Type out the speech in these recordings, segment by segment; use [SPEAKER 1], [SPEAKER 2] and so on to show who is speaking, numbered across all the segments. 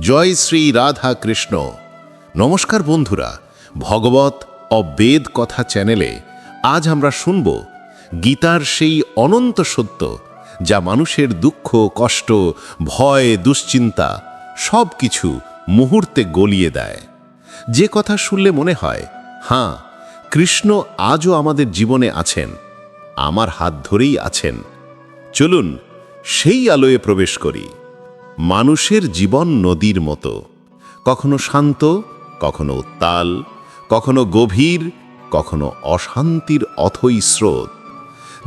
[SPEAKER 1] জয় শ্রী রাধা কৃষ্ণ। নমস্কার বন্ধুরা, ভগবত অবেদ কথা চ্যানেলে আজ আমরা শুনব গীতার সেই অনন্ত সত্য যা মানুষের দুঃখ, কষ্ট, ভয়, দুশ্চিন্তা সব কিছু মুহূর্তে গলিয়ে দেয়। যে কথা শুনলে মনে হয়, হাঁ, কৃষ্ণ আজও আমাদের জীবনে আছেন, আমার হাত ধরেই আছেন। চলুন সেই আলোয় প্রবেশ করি। মানুষের জীবন নদীর মতো। কখনো শান্ত, কখনো উত্তাল, কখনো গভীর, কখনো অশান্তির অথই স্রোত।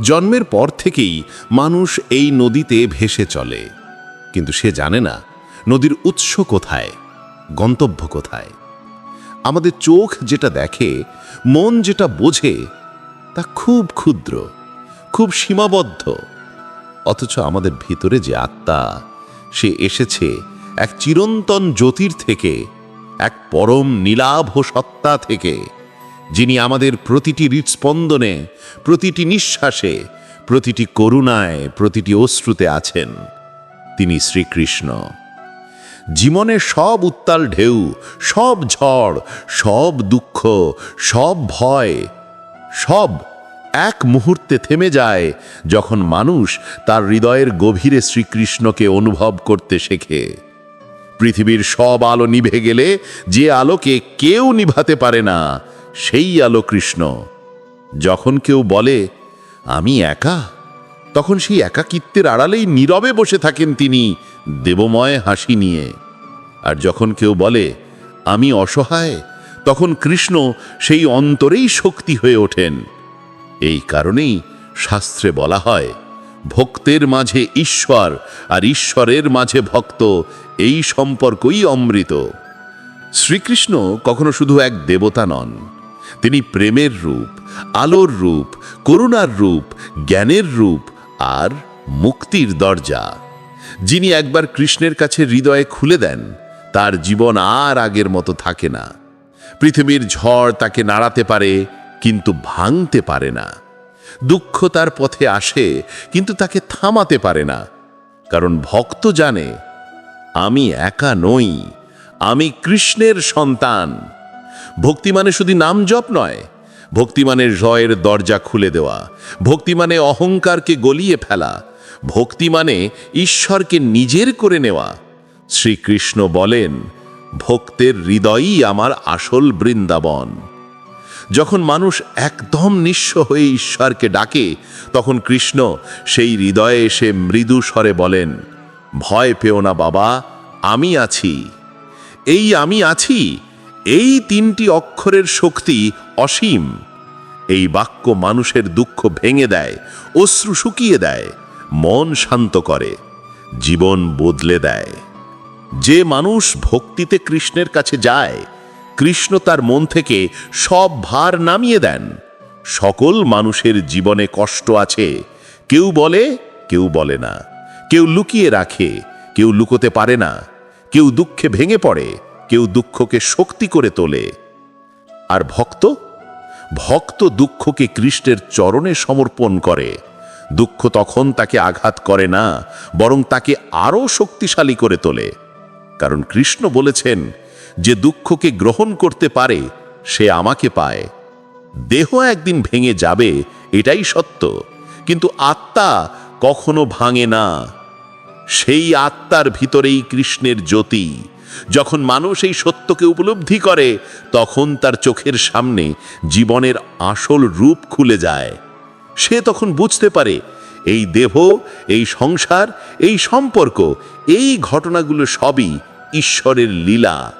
[SPEAKER 1] জন্মের পর থেকেই মানুষ এই নদীতে ভেসে চলে। কিন্তু সে জানে না, নদীর উৎস কোথায়, গন্তব্য কোথায়। আমাদের চোখ যেটা দেখে, মন যেটা বোঝে, তা খুব ক্ষুদ্র, খুব সীমাবদ্ধ। অথচ আমাদের ভিতরে যে আত্মা সে এসেছে এক চিরন্তন জ্যোতির থেকে, এক পরম নীলাভ সত্তা থেকে, যিনি আমাদের প্রতিটি হৃৎস্পন্দনে, প্রতিটি নিঃশ্বাসে, প্রতিটি করুণায়, প্রতিটি অশ্রুতে আছেন। তিনি শ্রীকৃষ্ণ। জীবনে সব উত্তাল ঢেউ, সব ঝড়, সব দুঃখ, সব ভয়, সব এক মুহূর্তে থেমে যায় যখন মানুষ তার হৃদয়ের গভীরে শ্রীকৃষ্ণকে অনুভব করতে শেখে। পৃথিবীর সব আলো নিভে গেলে যে আলোকে কেউ নিভাতে পারে না, সেই আলো কৃষ্ণ। যখন কেউ বলে, আমি একা? তখন সেই একাকিত্বের আড়ালেই নীরবে বসে থাকেন তিনি দেবময় হাসি নিয়ে। আর যখন কেউ বলে, আমি অসহায়? তখন কৃষ্ণ সেই অন্তরেই শক্তি হয়ে ওঠেন। এই কারণেই শাস্ত্রে বলা হয়, ভক্তের মাঝে ঈশ্বর আর ঈশ্বরের মাঝে ভক্ত এই সম্পর্কই অমৃত। শ্রীকৃষ্ণ কখনো শুধু এক দেবতা নন, তিনি প্রেমের রূপ, আলোর রূপ, করুণার রূপ, জ্ঞানের রূপ আর মুক্তির দরজা। যিনি একবার কৃষ্ণের কাছে হৃদয়ে খুলে দেন, তার জীবন আর আগের মতো থাকে না। পৃথিবীর ঝড় তাকে নাড়াতে পারে কিন্তু ভাঙতে পারে না। দুঃখ তার পথে আসে, কিন্তু তাকে থামাতে পারে না। কারণ ভক্ত জানে, আমি একা নই, আমি কৃষ্ণের সন্তান। ভক্তি মানে শুধু নাম জপ নয় ভক্তি মানে জয়ের দরজা খুলে দেওয়া ভক্তি মানে অহংকারকে গলিয়ে ফেলা ভক্তি মানে ঈশ্বরকে নিজের করে নেওয়া। শ্রীকৃষ্ণ বলেন, ভক্তের হৃদয়ই আমার আসল বৃন্দাবন। যখন মানুষ একদম নিঃস্ব হয়ে ঈশ্বরকে ডাকে, তখন কৃষ্ণ সেই হৃদয়ে এসে মৃদু স্বরে বলেন, ভয় পেও না বাবা, আমি আছি। এই আমি আছি, এই তিনটি অক্ষরের শক্তি অসীম। এই বাক্য মানুষের দুঃখ ভেঙে দেয়, অশ্রু শুকিয়ে দেয়, মন শান্ত করে, জীবন বদলে দেয়। যে মানুষ ভক্তিতে কৃষ্ণের কাছে যায় কৃষ্ণ তার মন থেকে সব ভার নামিয়ে দেন। সকল মানুষের জীবনে কষ্ট আছে। কেউ বলে কেউ বলে না। কেউ লুকিয়ে রাখে, কেউ লুকোতে পারে না। কেউ দুঃখে ভেঙে পড়ে, কেউ দুঃখকে শক্তি করে তোলে। আর ভক্ত? ভক্ত দুঃখকে কৃষ্ণের চরণে সমর্পণ করে। দুঃখ তখন তাকে আঘাত করে না, বরং তাকে আরও শক্তিশালী করে তোলে। কারণ কৃষ্ণ বলেছেন যে দুঃখকে গ্রহণ করতে পারে, সে আমাকে পায়। দেহ একদিন ভেঙে যাবে, এটাই সত্য। কিন্তু আত্মা কখনো ভাঙে না। সেই আত্মার ভিতরেই কৃষ্ণের জ্যোতি। যখন মানুষ এই সত্যকে উপলব্ধি করে, তখন তার চোখের সামনে জীবনের আসল রূপ খুলে যায়। সে তখন বুঝতে পারে, এই দেহ, এই সংসার, এই সম্পর্ক, এই ঘটনাগুলো সবই ঈশ্বরের লীলা।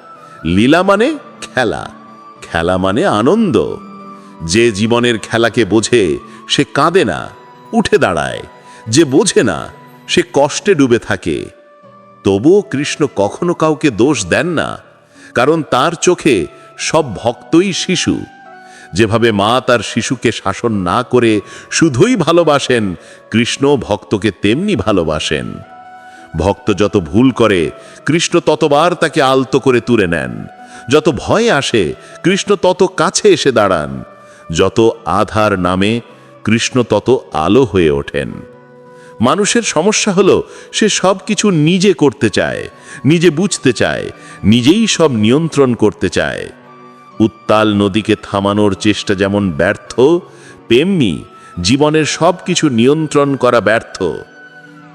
[SPEAKER 1] লীলা মানে খেলা। খেলা মানে আনন্দ। যে জীবনের খেলাকে বোঝে, সে কাঁদে না, উঠে দাঁড়ায়। যে বোঝে না, সে কষ্টে ডুবে থাকে। তবুও কৃষ্ণ কখনো কাউকে দোষ দেন না, কারণ তার চোখে সব ভক্তই শিশু। যেভাবে মা তার শিশুকে শাসন না করে শুধুই ভালোবাসেন, কৃষ্ণ ভক্তকে তেমনি ভালোবাসেন। ভক্ত যত ভুল করে, কৃষ্ণ ততবার তাকে আলতো করে তুলে নেন। যত ভয় আসে, কৃষ্ণ তত কাছে এসে দাঁড়ান। যত আধার নামে, কৃষ্ণ তত আলো হয়ে ওঠেন। মানুষের সমস্যা হলো, সে সব কিছু নিজে করতে চায়, নিজে বুঝতে চায়, নিজেই সব নিয়ন্ত্রণ করতে চায়। উত্তাল নদীকে থামানোর চেষ্টা যেমন ব্যর্থ, তেমনি জীবনের সব কিছু নিয়ন্ত্রণ করা ব্যর্থ।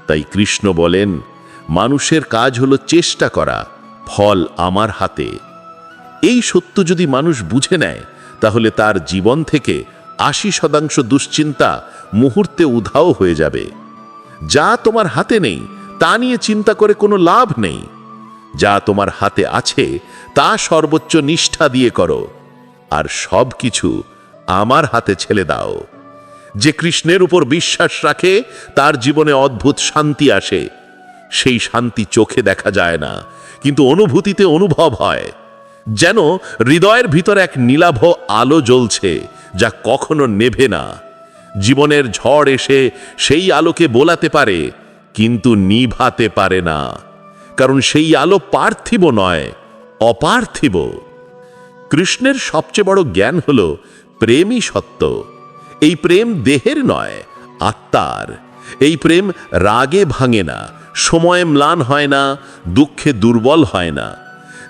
[SPEAKER 1] তাই কৃষ্ণ বলেন মানুষের কাজ হলো চেষ্টা করা, ফল আমার হাতে। এই সত্য যদি মানুষ বুঝে নেয়, তাহলে তার জীবন থেকে আশি শতাংশ দুশ্চিন্তা মুহূর্তে উধাও হয়ে যাবে। যা তোমার হাতে নেই, তা নিয়ে চিন্তা করে কোনো লাভ নেই। যা তোমার হাতে আছে, তা সর্বোচ্চ নিষ্ঠা দিয়ে করো। আর সব কিছু আমার হাতে ছেলে দাও। যে কৃষ্ণের উপর বিশ্বাস রাখে, তার জীবনে অদ্ভুত শান্তি আসে। সেই শান্তি চোখে দেখা যায় না, কিন্তু অনুভূতিতে অনুভব হয়, যেন হৃদয়ের ভিতর এক নীলাভ আলো জ্বলছে যা কখনো নেভে না। জীবনের ঝড় এসে সেই আলোকে বোলাতে পারে, কিন্তু নিভাতে পারে না, কারণ সেই আলো পার্থিব নয়, অপার্থিব। কৃষ্ণের সবচেয়ে বড় জ্ঞান হল প্রেমই সত্য। এই প্রেম দেহের নয়, আত্মার। এই প্রেম রাগে ভাঙে না সময়ে ম্লান হয় না, দুঃখে দুর্বল হয় না।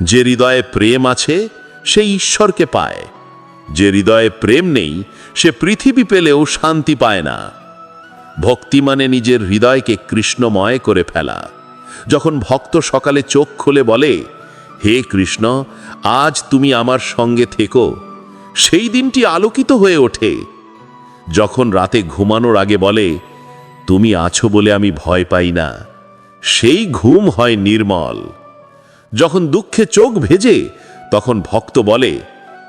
[SPEAKER 1] যে হৃদয়ে প্রেম আছে, সে ঈশ্বরকে পায়। যে হৃদয়ে প্রেম নেই, সে পৃথিবী পেলেও শান্তি পায় না। ভক্তি মানে নিজের হৃদয়কে কৃষ্ণময় করে ফেলা। যখন ভক্ত সকালে চোখ খুলে বলে, হে কৃষ্ণ, আজ তুমি আমার সঙ্গে থেকো। সেই দিনটি আলোকিত হয়ে ওঠে। যখন রাতে ঘুমানোর আগে বলে, তুমি আছো বলে আমি ভয় পাই না। সেই ঘুম হয় নির্মল। যখন দুঃখে চোখ ভেজে, তখন ভক্ত বলে,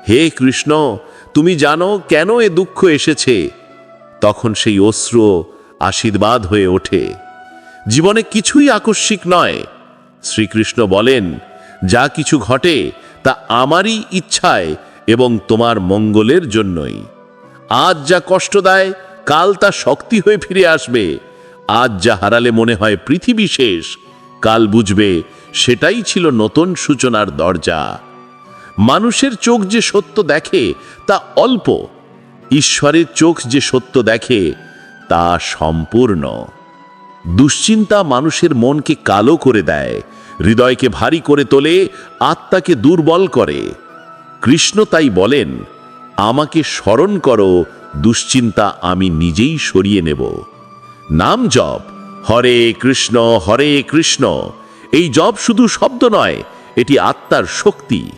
[SPEAKER 1] হে কৃষ্ণ, তুমি জানো কেন এ দুঃখ এসেছে? তখন সেই অশ্রু আশীর্বাদ হয়ে ওঠে। জীবনে কিছুই আকস্মিক নয়। শ্রীকৃষ্ণ বলেন, যা কিছু ঘটে, তা আমারই ইচ্ছায় এবং তোমার মঙ্গলের জন্যই। আজ যা কষ্ট দেয়, কাল তা শক্তি হয়ে ফিরে আসবে। আজ যা হারালে মনে হয় পৃথিবী শেষ, কাল বুঝবে, সেটাই ছিল নতুন সূচনার দরজা। মানুষের চোখ যে সত্য দেখে, তা অল্প। ঈশ্বরের চোখ যে সত্য দেখে, তা সম্পূর্ণ। দুশ্চিন্তা মানুষের মনকে কালো করে দেয়, হৃদয়কে ভারী করে তোলে, আত্মাকে দুর্বল করে। কৃষ্ণ তাই বলেন, আমাকে স্মরণ করো, দুশ্চিন্তা আমি নিজেই সরিয়ে নেব। নাম জপ। হরে কৃষ্ণ হরে কৃষ্ণ। এই জপ শুধু শব্দ নয়, এটি আত্মার শক্তি।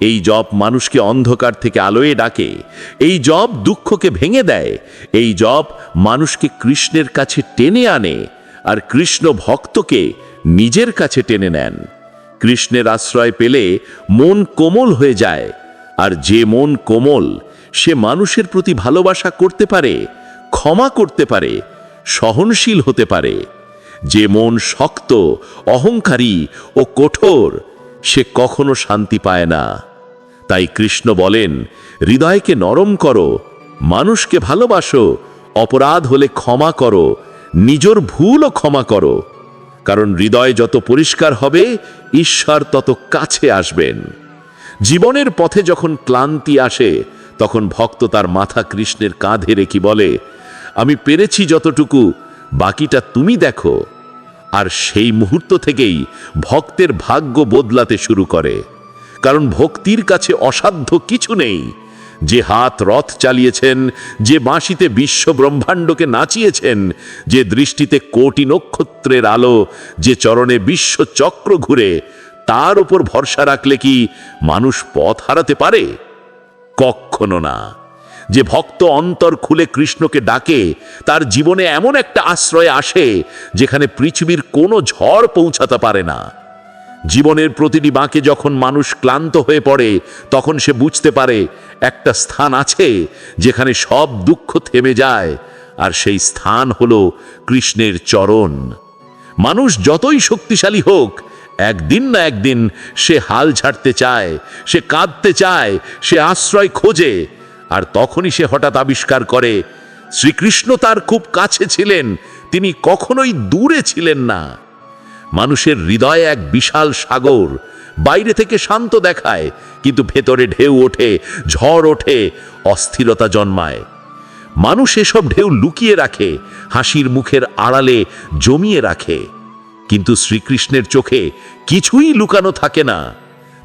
[SPEAKER 1] এই জপ মানুষকে অন্ধকার থেকে আলোয় ডাকে। এই জপ দুঃখকে ভেঙে দেয়। এই জপ মানুষকে কৃষ্ণের কাছে টেনে আনে আর কৃষ্ণ ভক্তকে নিজের কাছে টেনে নেন। কৃষ্ণের আশ্রয় পেলে মন কোমল হয়ে যায় আর যে মন কোমল, সে মানুষের প্রতি ভালোবাসা করতে পারে, ক্ষমা করতে পারে সহনশীল হতে পারে। যে মন শক্ত, অহংকারী ও কঠোর, সে কখনো শান্তি পায় না। তাই কৃষ্ণ বলেন, হৃদয়কে নরম করো, মানুষকে ভালোবাসো, অপরাধ হলে ক্ষমা করো, নিজের ভুলও ক্ষমা করো। কারণ হৃদয় যত পরিষ্কার হবে, ঈশ্বর তত কাছে আসবেন। জীবনের পথে যখন ক্লান্তি আসে, তখন ভক্ত তার মাথা কৃষ্ণের কাঁধে রেখে বলে আমি পেরেছি যতটুকু, বাকিটা তুমি দেখো। আর সেই মুহূর্ত থেকেই ভক্তের ভাগ্য বদলাতে শুরু করে। কারণ ভক্তির কাছে অসাধ্য কিছু নেই। যে হাত রথ চালিয়েছেন, যে বাঁশিতে বিশ্ব ব্রহ্মাণ্ডকে নাচিয়েছেন, যে দৃষ্টিতে কোটি নক্ষত্রের আলো, যে চরণে বিশ্ব চক্র ঘুরে, তার উপর ভরসা রাখলে কি মানুষ পথ হারাতে পারে? কখনো না। যে ভক্ত অন্তর খুলে কৃষ্ণকে ডাকে, তার জীবনে এমন একটা আশ্রয় আসে, যেখানে পৃথিবীর কোনো ঝড় পৌঁছাতে পারে না। জীবনের প্রতিটি বাঁকে যখন মানুষ ক্লান্ত হয়ে পড়ে, তখন সে বুঝতে পারে একটা স্থান আছে, যেখানে সব দুঃখ থেমে যায়, আর সেই স্থান হল কৃষ্ণের চরণ। মানুষ যতই শক্তিশালী হোক, একদিন না একদিন সে হাল ছাড়তে চায়, সে কাঁদতে চায়, সে আশ্রয় খোঁজে আর তখনই সে হঠাৎ আবিষ্কার করে, শ্রীকৃষ্ণ তার খুব কাছে ছিলেন, তিনি কখনোই দূরে ছিলেন না। মানুষের হৃদয়ে এক বিশাল সাগর বাইরে থেকে শান্ত দেখায়, কিন্তু ভেতরে ঢেউ ওঠে, ঝড় ওঠে, অস্থিরতা জন্মায়।
[SPEAKER 2] মানুষ এসব ঢেউ লুকিয়ে রাখে, হাসির মুখের আড়ালে জমিয়ে রাখে। কিন্তু শ্রীকৃষ্ণের চোখে কিছুই লুকানো থাকে না।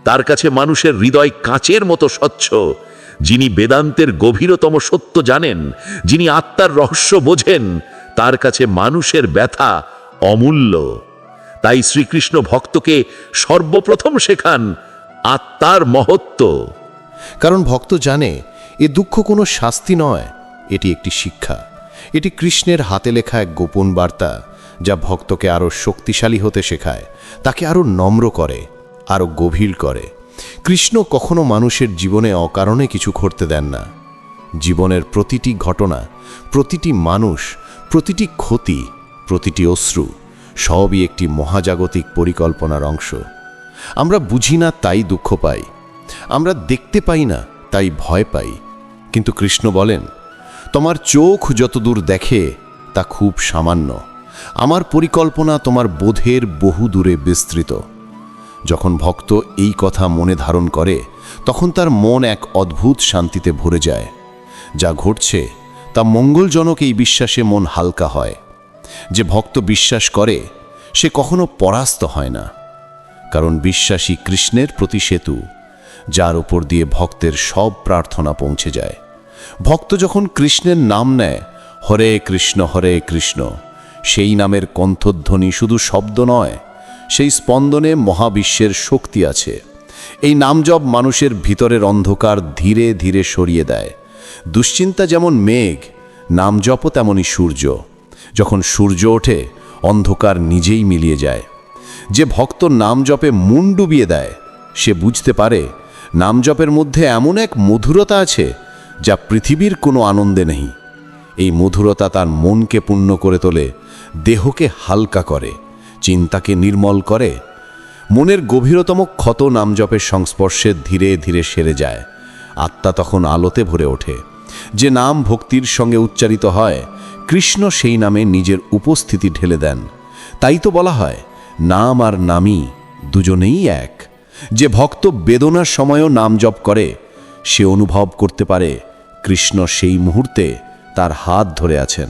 [SPEAKER 2] তার কাছে মানুষের হৃদয় কাঁচের মতো স্বচ্ছ যিনি বেদান্তের গভীরতম সত্য জানেন, যিনি আত্মার রহস্য বোঝেন, তার কাছে মানুষের ব্যথা অমূল্য। তাই শ্রীকৃষ্ণ ভক্তকে সর্বপ্রথম শেখান আত্মার মহত্ব।
[SPEAKER 3] কারণ ভক্ত জানে, এ দুঃখ কোনো শাস্তি নয়, এটি একটি শিক্ষা। এটি কৃষ্ণের হাতে লেখা এক গোপন বার্তা, যা ভক্তকে আরও শক্তিশালী হতে শেখায়, তাকে আরও নম্র করে, আরও গভীর করে। কৃষ্ণ কখনো মানুষের জীবনে অকারণে কিছু ঘটতে দেন না। জীবনের প্রতিটি ঘটনা, প্রতিটি মানুষ, প্রতিটি ক্ষতি, প্রতিটি অশ্রু সবই একটি মহাজাগতিক পরিকল্পনার অংশ। আমরা বুঝি না তাই দুঃখ পাই। আমরা দেখতে পাই না তাই ভয় পাই। কিন্তু কৃষ্ণ বলেন, তোমার চোখ যতদূর দেখে, তা খুব সামান্য। আমার পরিকল্পনা তোমার বোধের বহু দূরে বিস্তৃত। যখন ভক্ত এই কথা মনে ধারণ করে, তখন তার মন এক অদ্ভুত শান্তিতে ভরে যায়। যা ঘটছে, তা মঙ্গলজনক এই বিশ্বাসে মন হালকা হয়। যে ভক্ত বিশ্বাস করে, সে কখনো পরাস্ত হয় না। কারণ বিশ্বাসী কৃষ্ণের প্রতি সেতু, যার উপর দিয়ে ভক্তের সব প্রার্থনা পৌঁছে যায়। ভক্ত যখন কৃষ্ণের নাম নেয়, হরে কৃষ্ণ হরে কৃষ্ণ, সেই নামের কণ্ঠধ্বনি শুধু শব্দ নয় সেই স্পন্দনে মহাবিশ্বের শক্তি আছে। এই নামজপ মানুষের ভিতরের অন্ধকার ধীরে ধীরে সরিয়ে দেয়। দুশ্চিন্তা যেমন মেঘ, নামজপও তেমনই সূর্য। যখন সূর্য ওঠে, অন্ধকার নিজেই মিলিয়ে যায়। যে ভক্ত নাম জপে মন ডুবিয়ে দেয়, সে বুঝতে পারে নামজপের মধ্যে এমন এক মধুরতা আছে যা পৃথিবীর কোনো আনন্দে নেই। এই মধুরতা তার মনকে পূর্ণ করে তোলে, দেহকে হালকা করে। চিন্তাকে নির্মল করে। মনের গভীরতম ক্ষত নাম জপের সংস্পর্শে ধীরে ধীরে সেরে যায়। আত্মা তখন আলোতে ভরে ওঠে। যে নাম ভক্তির সঙ্গে উচ্চারিত হয়, কৃষ্ণ সেই নামে নিজের উপস্থিতি ঢেলে দেন। তাই তো বলা হয়, নাম আর নামই দুজনেই এক। যে ভক্ত বেদনার সময়ও নাম জপ করে, সে অনুভব করতে পারে কৃষ্ণ সেই মুহূর্তে তার হাত ধরে আছেন।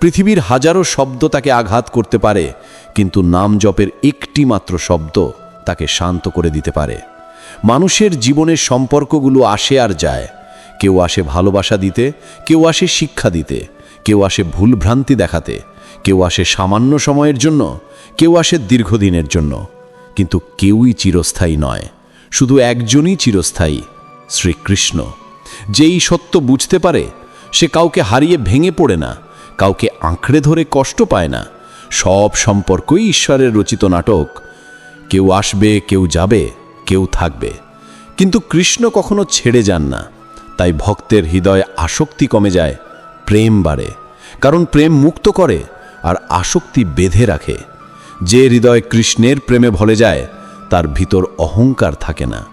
[SPEAKER 3] পৃথিবীর হাজারো শব্দ তাকে আঘাত করতে পারে, কিন্তু নাম জপের একটি মাত্র শব্দ তাকে শান্ত করে দিতে পারে। মানুষের জীবনের সম্পর্কগুলো আসে আর যায়। কেউ আসে ভালোবাসা দিতে, কেউ আসে শিক্ষা দিতে, কেউ আসে ভুলভ্রান্তি দেখাতে, কেউ আসে সামান্য সময়ের জন্য, কেউ আসে দীর্ঘদিনের জন্য। কিন্তু কেউই চিরস্থায়ী নয়। শুধু একজনই চিরস্থায়ী, শ্রীকৃষ্ণ। যেই সত্য বুঝতে পারে, সে কাউকে হারিয়ে ভেঙে পড়ে না। কাউকে আঁকড়ে ধরে কষ্ট পায় না। সব সম্পর্কই ঈশ্বরের রচিত নাটক। কেউ আসবে, কেউ যাবে, কেউ থাকবে। কিন্তু কৃষ্ণ কখনো ছেড়ে যান না। তাই ভক্তের হৃদয়ে আসক্তি কমে যায়, প্রেম বাড়ে। কারণ প্রেম মুক্ত করে আর আসক্তি বেঁধে রাখে। যে হৃদয় কৃষ্ণের প্রেমে ভলে যায়, তার ভিতর অহংকার থাকে না।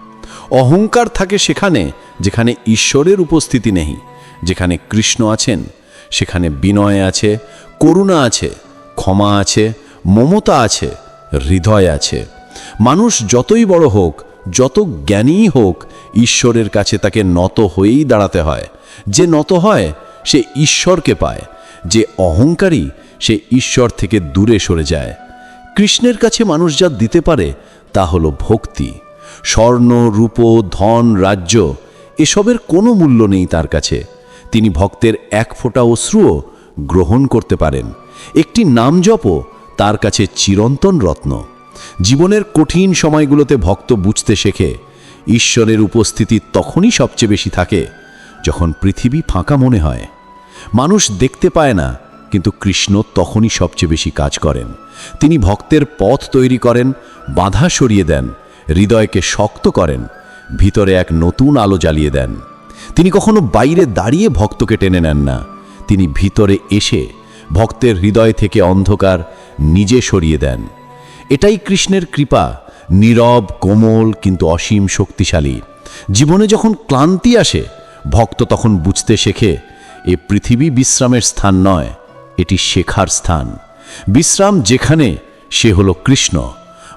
[SPEAKER 3] অহংকার থাকে সেখানে, যেখানে ঈশ্বরের উপস্থিতি নেই, যেখানে কৃষ্ণ আছেন। সেখানে বিনয় আছে, করুণা আছে, ক্ষমা আছে, মমতা আছে, হৃদয় আছে। মানুষ যতই বড় হোক, যত জ্ঞানীই হোক, ঈশ্বরের কাছে তাকে নত হয়েই দাঁড়াতে হয়। যে নত হয়, সে ঈশ্বরকে পায়। যে অহংকারী, সে ঈশ্বর থেকে দূরে সরে যায়। কৃষ্ণের কাছে মানুষ যা দিতে পারে, তা হলো ভক্তি। স্বর্ণ, রূপ, ধন, রাজ্য, এসবের কোনো মূল্য নেই তার কাছে। তিনি ভক্তের এক ফোঁটা অশ্রুও গ্রহণ করতে পারেন। একটি নাম জপও তার কাছে চিরন্তন রত্ন। জীবনের কঠিন সময়গুলোতে ভক্ত বুঝতে শেখে, ঈশ্বরের উপস্থিতি তখনই সবচেয়ে বেশি থাকে, যখন পৃথিবী ফাঁকা মনে হয়। মানুষ দেখতে পায় না, কিন্তু কৃষ্ণ তখনই সবচেয়ে বেশি কাজ করেন। তিনি ভক্তের পথ তৈরি করেন, বাধা সরিয়ে দেন, হৃদয়কে শক্ত করেন, ভিতরে এক নতুন আলো জ্বালিয়ে দেন। তিনি কখনো বাইরে দাঁড়িয়ে ভক্তকে টেনে নেন না। তিনি ভিতরে এসে ভক্তের হৃদয় থেকে অন্ধকার নিজে সরিয়ে দেন। এটাই কৃষ্ণের কৃপা, নীরব, কোমল, কিন্তু অসীম শক্তিশালী। জীবনে যখন ক্লান্তি আসে, ভক্ত তখন বুঝতে শেখে, এ পৃথিবী বিশ্রামের স্থান নয়, এটি শেখার স্থান। বিশ্রাম যেখানে, সে হলো কৃষ্ণ।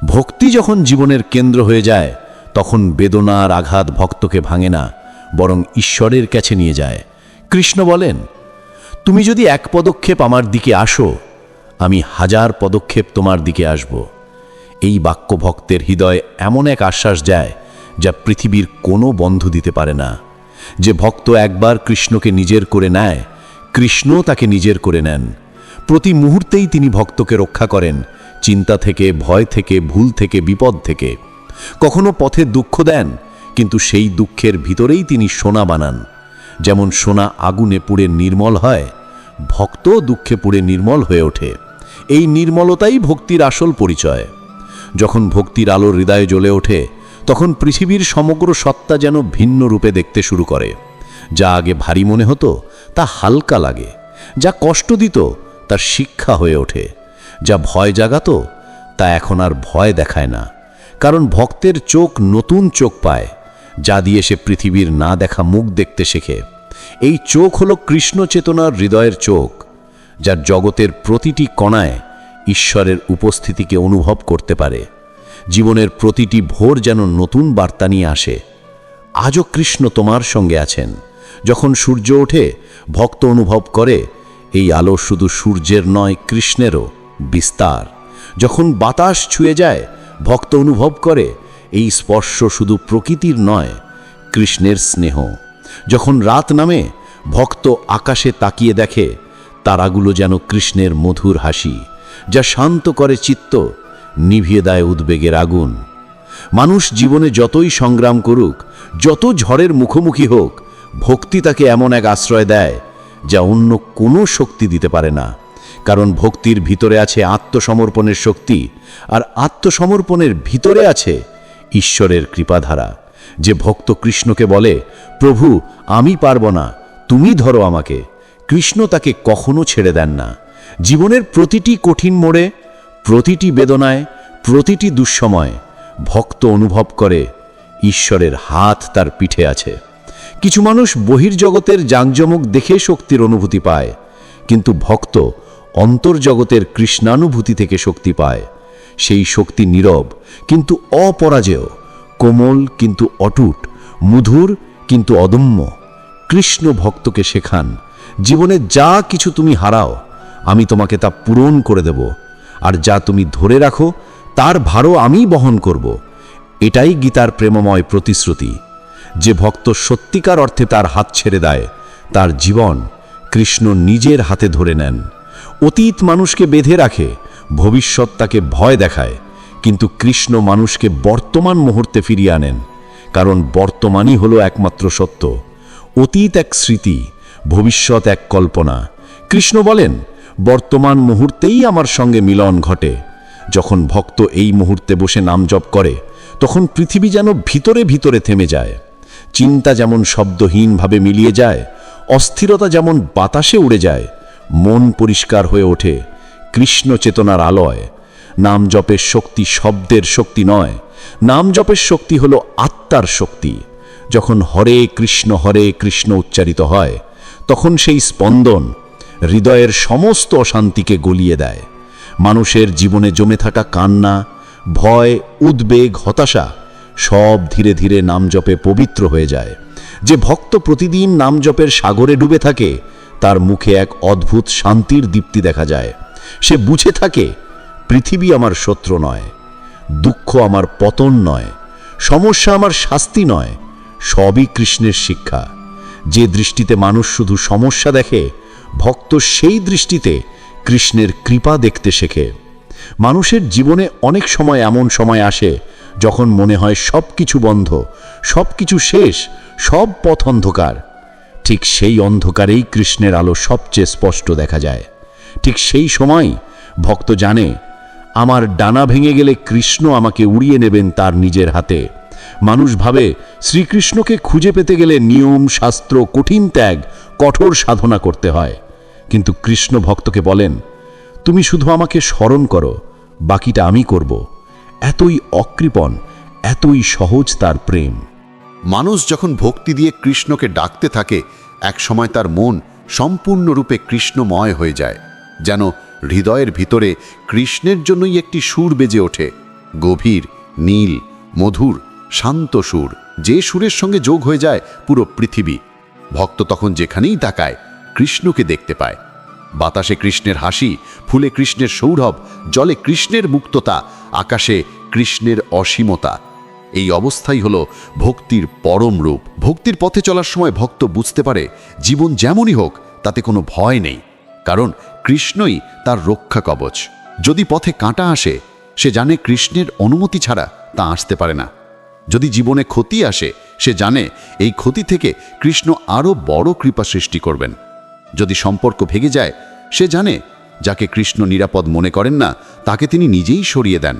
[SPEAKER 3] ভক্তি যখন জীবনের কেন্দ্র হয়ে যায়, তখন বেদনার আঘাত ভক্তকে ভাঙে না। বরং ঈশ্বরের কাছে নিয়ে যায়। কৃষ্ণ বলেন, তুমি যদি এক পদক্ষেপ আমার দিকে আসো, আমি হাজার পদক্ষেপ তোমার দিকে আসব। এই বাক্য ভক্তের হৃদয় এমন এক আশ্বাস যায়, যা পৃথিবীর কোনো বন্ধু দিতে পারে না। যে ভক্ত একবার কৃষ্ণকে নিজের করে নেয়, কৃষ্ণ তাকে নিজের করে নেন। প্রতি মুহূর্তেই তিনি ভক্তকে রক্ষা করেন, চিন্তা থেকে, ভয় থেকে, ভুল থেকে, বিপদ থেকে। কখনো পথে দুঃখ দেন কিন্তু সেই দুঃখের ভিতরেই তিনি সোনা বানান। যেমন সোনা আগুনে পুড়ে নির্মল হয় ভক্ত দুঃখে পুড়ে নির্মল হয়ে ওঠে। এই নির্মলতাই ভক্তির আসল পরিচয়। যখন ভক্তির আলো হৃদয়ে জ্বলে ওঠে, তখন পৃথিবীর সমগ্র সত্তা যেন ভিন্ন রূপে দেখতে শুরু করে। যা আগে ভারী মনে হতো, তা হালকা লাগে। যা কষ্ট দিত, তার শিক্ষা হয়ে ওঠে। যা ভয় জাগাত, তা এখন আর ভয় দেখায় না। কারণ ভক্তের চোখ নতুন চোখ পায়। যা দিয়ে সে পৃথিবীর না দেখা মুখ দেখতে শেখে। এই চোখ হলো কৃষ্ণ চেতনার হৃদয়ের চোখ, যার জগতের প্রতিটি কণায় ঈশ্বরের উপস্থিতিকে অনুভব করতে পারে। জীবনের প্রতিটি ভোর যেন নতুন বার্তা নিয়ে আসে। আজও কৃষ্ণ তোমার সঙ্গে আছেন। যখন সূর্য ওঠে, ভক্ত অনুভব করে, এই আলো শুধু সূর্যের নয়, কৃষ্ণেরও বিস্তার। যখন বাতাস ছুঁয়ে যায়, ভক্ত অনুভব করে এই স্পর্শ শুধু প্রকৃতির নয়, কৃষ্ণের স্নেহ। যখন রাত নামে, ভক্ত আকাশে তাকিয়ে দেখে, তারাগুলো যেন কৃষ্ণের মধুর হাসি, যা শান্ত করে চিত্ত, নিভিয়ে দেয় উদ্বেগের আগুন। মানুষ জীবনে যতই সংগ্রাম করুক, যত ঝড়ের মুখোমুখি হোক, ভক্তি তাকে এমন এক আশ্রয় দেয়, যা অন্য কোনো শক্তি দিতে পারে না। কারণ ভক্তির ভিতরে আছে আত্মসমর্পণের শক্তি, আর আত্মসমর্পণের ভিতরে আছে ঈশ্বরের কৃপাধারা, যে ভক্ত কৃষ্ণকে বলে, প্রভু, আমি পারব না, তুমি ধরো আমাকে। কৃষ্ণ তাকে কখনো ছেড়ে দেন না। জীবনের প্রতিটি কঠিন মোড়ে, প্রতিটি বেদনায়, প্রতিটি দুঃসময় ভক্ত অনুভব করে, ঈশ্বরের হাত তার পিঠে আছে। কিছু মানুষ বহির্জগতের জাঁকজমক দেখে শক্তির অনুভূতি পায়, কিন্তু ভক্ত অন্তর্জগতের কৃষ্ণানুভূতি থেকে শক্তি পায়। সেই শক্তি নীরব, কিন্তু অপরাজেয়, কোমল কিন্তু অটুট, মধুর কিন্তু অদম্য। কৃষ্ণ ভক্তকে শেখান, জীবনে যা কিছু তুমি হারাও, আমি তোমাকে তা পূরণ করে দেব, আর যা তুমি ধরে রাখো, তার ভারও আমি বহন করব। এটাই গীতার প্রেমময় প্রতিশ্রুতি। যে ভক্ত সত্যিকার অর্থে তার হাত ছেড়ে দেয়, তার জীবন কৃষ্ণ নিজের হাতে ধরে নেন। অতীত মানুষকে বেঁধে রাখে ভবিষ্যৎ তাকে ভয় দেখায়, কিন্তু কৃষ্ণ মানুষকে বর্তমান মুহূর্তে ফিরিয়ে আনেন, কারণ বর্তমানই হলো একমাত্র সত্য। অতীত এক স্মৃতি, ভবিষ্যৎ এক কল্পনা। কৃষ্ণ বলেন, বর্তমান মুহূর্তেই আমার সঙ্গে মিলন ঘটে। যখন ভক্ত এই মুহূর্তে বসে নাম জপ করে, তখন পৃথিবী যেন ভিতরে ভিতরে থেমে যায়। চিন্তা যেমন শব্দহীনভাবে মিলিয়ে যায়, অস্থিরতা যেমন বাতাসে উড়ে যায়, মন পরিষ্কার হয়ে ওঠে। কৃষ্ণ চেতনার আলয়। নাম জপের শক্তি শব্দের শক্তি নয়। নাম জপের শক্তি হলো আত্মার শক্তি। যখন হরে কৃষ্ণ হরে কৃষ্ণ উচ্চারিত হয়, তখন সেই স্পন্দন হৃদয়ের সমস্ত অশান্তিকে গলিয়ে দেয়। মানুষের জীবনে জমে থাকা কান্না, ভয়, উদ্বেগ, হতাশা সব ধীরে ধীরে নাম জপে পবিত্র হয়ে যায়। যে ভক্ত প্রতিদিন নাম জপের সাগরে ডুবে থাকে, তার মুখে এক অদ্ভুত শান্তির দীপ্তি দেখা যায়। সে বুঝে থাকে, পৃথিবী আমার শত্রু নয়, দুঃখ আমার পতন নয়, সমস্যা আমার শাস্তি নয়, সবই কৃষ্ণের শিক্ষা। যে দৃষ্টিতে মানুষ শুধু সমস্যা দেখে, ভক্ত সেই দৃষ্টিতে কৃষ্ণের কৃপা দেখতে শেখে। মানুষের জীবনে অনেক সময় এমন সময় আসে, যখন মনে হয় সব কিছু বন্ধ সব কিছু শেষ, সব পথ অন্ধকার। ঠিক সেই অন্ধকারেই কৃষ্ণের আলো সবচেয়ে স্পষ্ট দেখা যায়। ঠিক সেই সময় ভক্ত জানে, আমার ডানা ভেঙে গেলে কৃষ্ণ আমাকে উড়িয়ে নেবেন তার নিজের হাতে। মানুষ ভাবে, শ্রীকৃষ্ণকে খুঁজে পেতে গেলে নিয়ম, শাস্ত্র, কঠিন ত্যাগ, কঠোর সাধনা করতে হয়। কিন্তু কৃষ্ণ ভক্তকে বলেন, তুমি শুধু আমাকে স্মরণ করো, বাকিটা আমি করব। এতই অকৃপণ, এতই সহজ তার প্রেম।
[SPEAKER 4] মানুষ যখন ভক্তি দিয়ে কৃষ্ণকে ডাকতে থাকে, একসময় তার মন সম্পূর্ণরূপে কৃষ্ণময় হয়ে যায়। যেন হৃদয়ের ভিতরে কৃষ্ণের জন্যই একটি সুর বেজে ওঠে। গভীর, নীল, মধুর, শান্ত সুর। যে সুরের সঙ্গে যোগ হয়ে যায় পুরো পৃথিবী। ভক্ত তখন যেখানেই তাকায়, কৃষ্ণকে দেখতে পায়। বাতাসে কৃষ্ণের হাসি, ফুলে কৃষ্ণের সৌরভ, জলে কৃষ্ণের মুক্ততা, আকাশে কৃষ্ণের অসীমতা। এই অবস্থাই হল ভক্তির পরম রূপ। ভক্তির পথে চলার সময় ভক্ত বুঝতে পারে, জীবন যেমনই হোক, তাতে কোনো ভয় নেই। কারণ কৃষ্ণই তার রক্ষা কবচ। যদি পথে কাঁটা আসে, সে জানে কৃষ্ণের অনুমতি ছাড়া তা আসতে পারে না। যদি জীবনে ক্ষতি আসে, সে জানে এই ক্ষতি থেকে কৃষ্ণ আরও বড় কৃপা সৃষ্টি করবেন। যদি সম্পর্ক ভেঙে যায়, সে জানে যাকে কৃষ্ণ নিরাপদ মনে করেন না, তাকে তিনি নিজেই সরিয়ে দেন।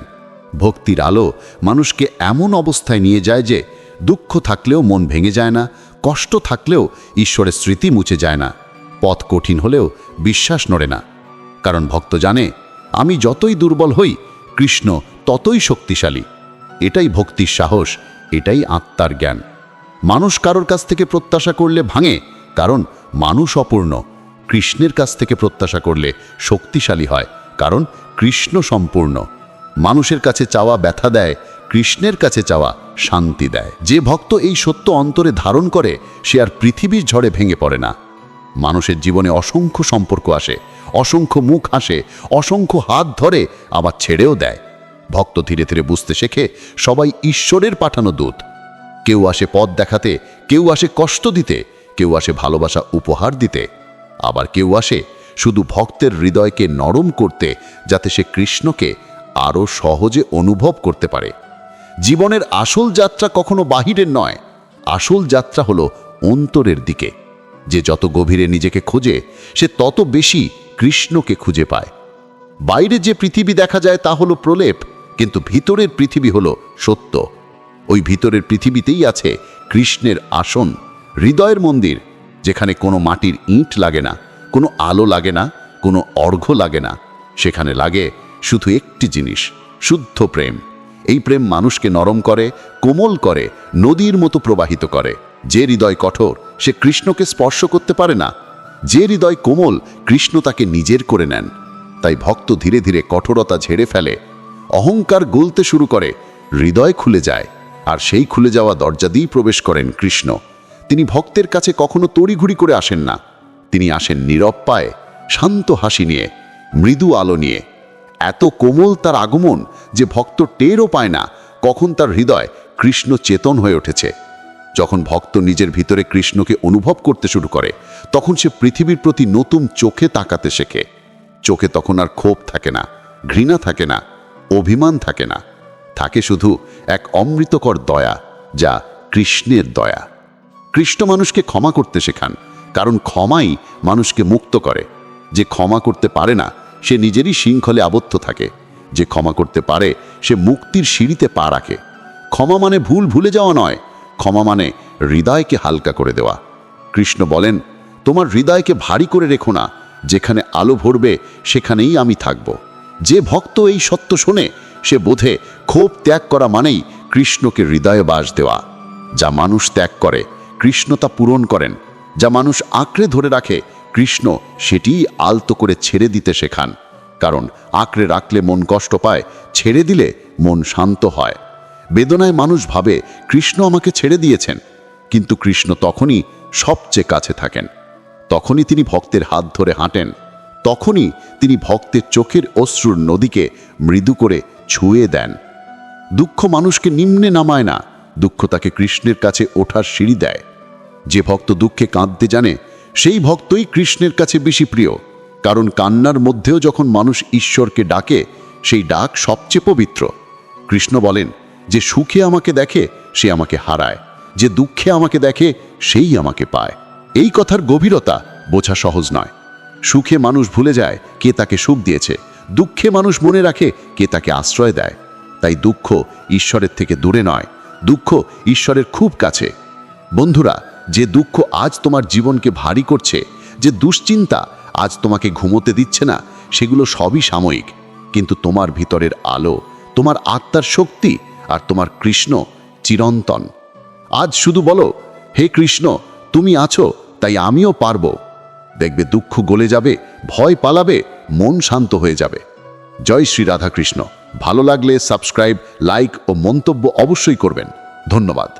[SPEAKER 4] ভক্তির আলো মানুষকে এমন অবস্থায় নিয়ে যায় যে দুঃখ থাকলেও মন ভেঙে যায় না, কষ্ট থাকলেও ঈশ্বরের স্মৃতি মুছে যায় না। পথ কঠিন হলেও বিশ্বাস নড়ে না। কারণ ভক্ত জানে, আমি যতই দুর্বল হই, কৃষ্ণ ততই শক্তিশালী। এটাই ভক্তির সাহস, এটাই আত্মার জ্ঞান। মানুষ কারোর কাছ থেকে প্রত্যাশা করলে ভাঙে, কারণ মানুষ অপূর্ণ। কৃষ্ণের কাছ থেকে প্রত্যাশা করলে শক্তিশালী হয়, কারণ কৃষ্ণ সম্পূর্ণ। মানুষের কাছে চাওয়া ব্যথা দেয়, কৃষ্ণের কাছে চাওয়া শান্তি দেয়। যে ভক্ত এই সত্য অন্তরে ধারণ করে, সে আর পৃথিবীর ঝড়ে ভেঙে পড়ে না। মানুষের জীবনে অসংখ্য সম্পর্ক আসে, অসংখ্য মুখ হাসে, অসংখ্য হাত ধরে, আবার ছেড়েও দেয়। ভক্ত ধীরে ধীরে বুঝতে শেখে, সবাই ঈশ্বরের পাঠানো দূত। কেউ আসে পথ দেখাতে, কেউ আসে কষ্ট দিতে, কেউ আসে ভালোবাসা উপহার দিতে। আবার কেউ আসে শুধু ভক্তের হৃদয়কে নরম করতে, যাতে সে কৃষ্ণকে আরও সহজে অনুভব করতে পারে। জীবনের আসল যাত্রা কখনো বাহিরের নয়, আসল যাত্রা হলো অন্তরের দিকে। যে যত গভীরে নিজেকে খোঁজে, সে তত বেশি কৃষ্ণকে খুঁজে পায়। বাইরে যে পৃথিবী দেখা যায় তা হলো প্রলেপ, কিন্তু ভিতরের পৃথিবী হলো সত্য। ওই ভিতরের পৃথিবীতেই আছে কৃষ্ণের আসন, হৃদয়ের মন্দির, যেখানে কোনো মাটির ইঁট লাগে না, কোনো আলো লাগে না, কোনো অর্ঘ্য লাগে না। সেখানে লাগে শুধু একটি জিনিস, শুদ্ধ প্রেম। এই প্রেম মানুষকে নরম করে, কোমল করে, নদীর মতো প্রবাহিত করে। যে হৃদয় কঠোর, সে কৃষ্ণকে স্পর্শ করতে পারে না। যে হৃদয় কোমল, কৃষ্ণ তাকে নিজের করে নেন। তাই ভক্ত ধীরে ধীরে কঠোরতা ঝেড়ে ফেলে। অহংকার গলতে শুরু করে, হৃদয় খুলে যায়। আর সেই খুলে যাওয়া দরজা দিয়েই প্রবেশ করেন কৃষ্ণ। তিনি ভক্তের কাছে কখনো তড়িঘড়ি করে আসেন না। তিনি আসেন নীরব পায়ে, শান্ত হাসি নিয়ে, মৃদু আলো নিয়ে। এত কোমল তার আগমন যে ভক্ত টেরও পায় না কখন তার হৃদয় কৃষ্ণ চেতন হয়ে উঠেছে। যখন ভক্ত নিজের ভিতরে কৃষ্ণকে অনুভব করতে শুরু করে, তখন সে পৃথিবীর প্রতি নতুন চোখে তাকাতে শেখে। চোখে তখন আর ক্ষোভ থাকে না, ঘৃণা থাকে না, অভিমান থাকে না। থাকে শুধু এক অমৃতকর দয়া, যা কৃষ্ণের দয়া। কৃষ্ণ মানুষকে ক্ষমা করতে শেখান, কারণ ক্ষমাই মানুষকে মুক্ত করে। যে ক্ষমা করতে পারে না, সে নিজেরই শৃঙ্খলে আবদ্ধ থাকে। যে ক্ষমা করতে পারে, সে মুক্তির সিঁড়িতে পা রাখে। ক্ষমা মানে ভুল ভুলে যাওয়া নয় ক্ষমা মানে হৃদয়কে হালকা করে দেওয়া। কৃষ্ণ বলেন, তোমার হৃদয়কে ভারী করে রেখো না। যেখানে আলো ভরবে, সেখানেই আমি থাকব। যে ভক্ত এই সত্য শোনে, সে বোধে ক্ষোভ ত্যাগ করা মানেই কৃষ্ণকে হৃদয়ে বাস দেওয়া। যা মানুষ ত্যাগ করে, কৃষ্ণ তা পূরণ করেন। যা মানুষ আঁকড়ে ধরে রাখে, কৃষ্ণ সেটিই আলতো করে ছেড়ে দিতে শেখান। কারণ আঁকড়ে রাখলে মন কষ্ট পায়, ছেড়ে দিলে মন শান্ত হয়। বেদনায় মানুষ ভাবে কৃষ্ণ আমাকে ছেড়ে দিয়েছেন, কিন্তু কৃষ্ণ তখনই সবচেয়ে কাছে থাকেন। তখনই তিনি ভক্তের হাত ধরে হাঁটেন, তখনই তিনি ভক্তের চোখের অশ্রুর নদীকে মৃদু করে ছুঁয়ে দেন। দুঃখ মানুষকে নিম্নে নামায় না, দুঃখ তাকে কৃষ্ণের কাছে ওঠার সিঁড়ি দেয়। যে ভক্ত দুঃখে কাঁদতে জানে, সেই ভক্তই কৃষ্ণের কাছে বেশি প্রিয়, কারণ কান্নার মধ্যেও যখন মানুষ ঈশ্বরকে ডাকে, সেই ডাক সবচেয়ে পবিত্র। কৃষ্ণ বলেন যে সুখে আমাকে দেখে, সে আমাকে হারায়। যে দুঃখে আমাকে দেখে, সেই আমাকে পায়। এই কথার গভীরতা বোঝা সহজ নয়। সুখে মানুষ ভুলে যায়, কে তাকে সুখ দিয়েছে। দুঃখে মানুষ মনে রাখে, কে তাকে আশ্রয় দেয়। তাই দুঃখ ঈশ্বরের থেকে দূরে নয়। দুঃখ ঈশ্বরের খুব কাছে। বন্ধুরা, যে দুঃখ আজ তোমার জীবনকে ভারী করছে, যে দুশ্চিন্তা আজ তোমাকে ঘুমোতে দিচ্ছে না, সেগুলো সবই সাময়িক। কিন্তু তোমার ভিতরের আলো, তোমার আত্মার শক্তি আর তোমার কৃষ্ণ চিরন্তন। আজ শুধু বলো, হে কৃষ্ণ, তুমি আছো, তাই আমিও পারব। দেখবে দুঃখ গলে যাবে, ভয় পালাবে, মন শান্ত হয়ে যাবে। জয় শ্রী রাধাকৃষ্ণ। ভালো লাগলে সাবস্ক্রাইব, লাইক ও মন্তব্য অবশ্যই করবেন। ধন্যবাদ।